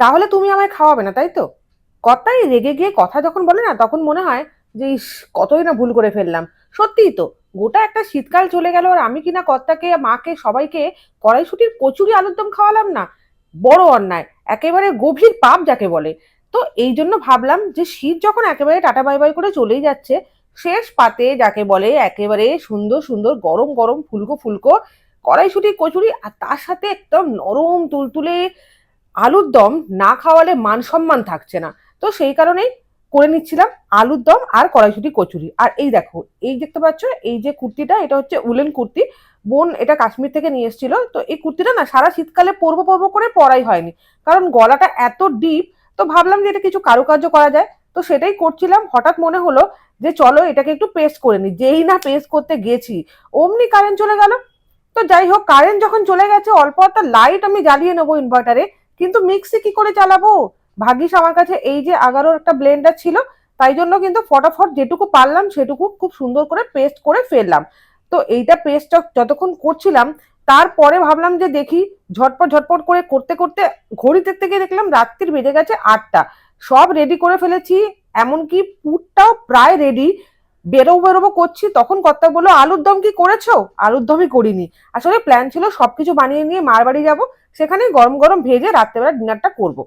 তাহলে তুমি আমায় খাওয়াবে না, তাই তো? কর্তাই রেগে গিয়ে কথা যখন বলে না, তখন মনে হয় যে, ইস, কতই না ভুল করে ফেললাম। সত্যিই তো, গোটা একটা শীতকাল চলে গেল আর আমি কিনা কর্তাকে, মাকে, সবাইকে কড়াইশুটির কচুরি আলুর দম খাওয়ালাম না? বড় অন্যায়, একেবারে গভীর পাপ যাকে বলে। তো এই জন্য ভাবলাম যে, শীত যখন একেবারে টাটা বাই বাই করে চলেই যাচ্ছে, শেষ পাতে যাকে বলে একেবারে সুন্দর সুন্দর গরম গরম ফুলকো ফুলকো কড়াইশুটি কচুরি আর তার সাথে একদম নরম তুলতুলে আলুর দম না খাওয়ালে মান সম্মান থাকছে না। তো সেই কারণেই করে নিচ্ছিলাম আলুর দম আর কড়াইশুটি কচুরি। আর এই দেখো, এই দেখতে পাচ্ছ, এই যে কুর্তিটা, এটা হচ্ছে উলেন কুর্তি। বোন এটা কাশ্মীর থেকে নিয়ে এসেছিল। তো এই কুর্তিটা না সারা শীতকালে পরবো পরবো করে পরাই হয়নি। কারণ গলাটা এত ডিপ, তো ভাবলাম যে এটা কিছু কারুকার্য করা যায়। তো সেটাই করছিলাম। হঠাৎ মনে হলো যে চলো এটাকে একটু পেস্ট করে নি যেই না পেস্ট করতে গেছি, অমনি কারেন্ট চলে গেল। তো যাই হোক কারেন্ট যখন চলে গেছে, অল্প একটা লাইট আমি জ্বালিয়ে নেব ইনভার্টারে কিন্তু মিক্সি কি করে চালাবো? ভাগ্যিস আমার কাছে এই যে আগারোর একটা ব্লেন্ডার ছিল, তাই জন্য কিন্তু ফটাফট যেটুকু পারলাম সেটুকু খুব সুন্দর করে পেস্ট করে ফেললাম। তো এইটা পেস্ট যতক্ষণ করছিলাম, তারপরে ভাবলাম যে দেখি ঝটপট ঝটপট করে করতে করতে ঘড়ি দেখতে গিয়ে দেখলাম রাত্রির বেজে গেছে আটটা। সব রেডি করে ফেলেছি, এমনকি পুরটাও প্রায় রেডি বেরোবো বেরোবো করছি, তখন কর্তা বলল আলুর দম কি করেছ? আলুর দমই করিনি। আসলে প্ল্যান ছিল সবকিছু বানিয়ে নিয়ে মার বাড়ি যাব সেখানে গরম গরম ভেজে রাত্রেবেলা ডিনারটা করব।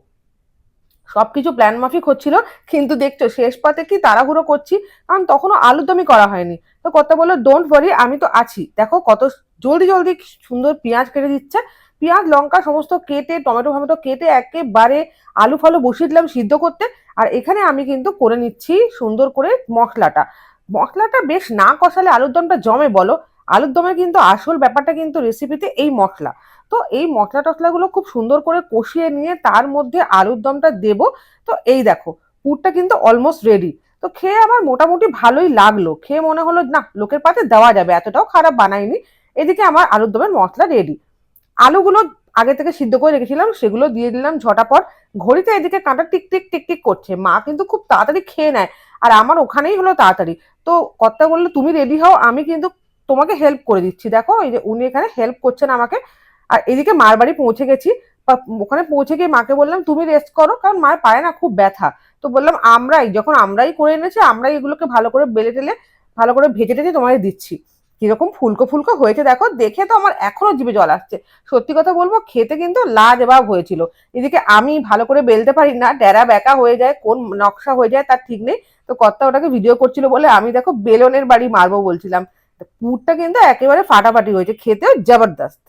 সবকিছু প্ল্যান মাফিক হচ্ছিল, কিন্তু দেখছ শেষ পাতে কি তাড়াহুড়ো করছি, কারণ তখনও আলুর দমই করা হয়নি। তো কত বলল ডোন্ট ওয়ারি আমি তো আছি। দেখো কত জলদি জলদি সুন্দর পেঁয়াজ কেটে দিচ্ছে। পেঁয়াজ, লঙ্কা সমস্ত কেটে, টমেটো ফমেটো কেটে একেবারে আলু ফালু বসিয়ে দিলাম সিদ্ধ করতে। আর এখানে আমি কিন্তু করে নিচ্ছি সুন্দর করে মশলাটা। মশলাটা বেশ না কষালে আলুর দমটা জমে বলো। আলুর দমের কিন্তু আসল ব্যাপারটা কিন্তু রেসিপিতে এই মশলা। তো এই মশলা টশলাগুলো খুব সুন্দর করে কষিয়ে নিয়ে তার মধ্যে আলুর দমটা দেব। তো এই দেখো, পুরটা কিন্তু অলমোস্ট রেডি তো খেয়ে আমার মোটামুটি ভালোই লাগল। খেয়ে মনে হলো, না, লোকের পাতে দেওয়া যাবে। এতটাও খারাপ বানাইনি। এদিকে আমার আলুর দমের মশলা রেডি আলুগুলো আগে থেকে সিদ্ধ করে রেখেছিলাম, সেগুলো দিয়ে দিলাম ঝটাপট। ঘড়িতে এদিকে কাঁটা টিক টিক টিক টিক করছে। মা কিন্তু খুব তাড়াতাড়ি খেয়ে নেয়। আর আমার ওখানেই হলো তাড়াতাড়ি। তো কর্তা বলল, তুমি রেডি হও, আমি কিন্তু তোমাকে হেল্প করে দিচ্ছি। দেখো, এই যে উনি এখানে হেল্প করছেন আমাকে। আর এদিকে মার বাড়ি পৌঁছে গেছি। ওখানে পৌঁছে গিয়ে মাকে বললাম, তুমি রেস্ট করো, কারণ মায়ের পায়ে না খুব ব্যথা। তো বললাম, আমরাই, যখন আমরাই করে এনেছি, আমরাই এগুলোকে ভালো করে বেলে টেলে, ভালো করে ভেজে টেজে তোমায় দিচ্ছি। কীরকম ফুলকো ফুলকো হয়েছে। দেখো, দেখে তো আমার এখনও জিভে জল আসছে। সত্যি কথা বলব, খেতে কিন্তু লাজবাব হয়েছিল। এদিকে আমি ভালো করে বেলতে পারি না, ডেরা বেকা হয়ে যায়, কোন নকশা হয়ে যায় তার ঠিক নেই। তো কর্তা ওটাকে ভিডিও করছিল বলে আমি দেখো বেলনের বাড়ি মারবো বলছিলাম। পুরটা কিন্তু একেবারে ফাটাফাটি হয়েছে খেতেও জবরদস্ত।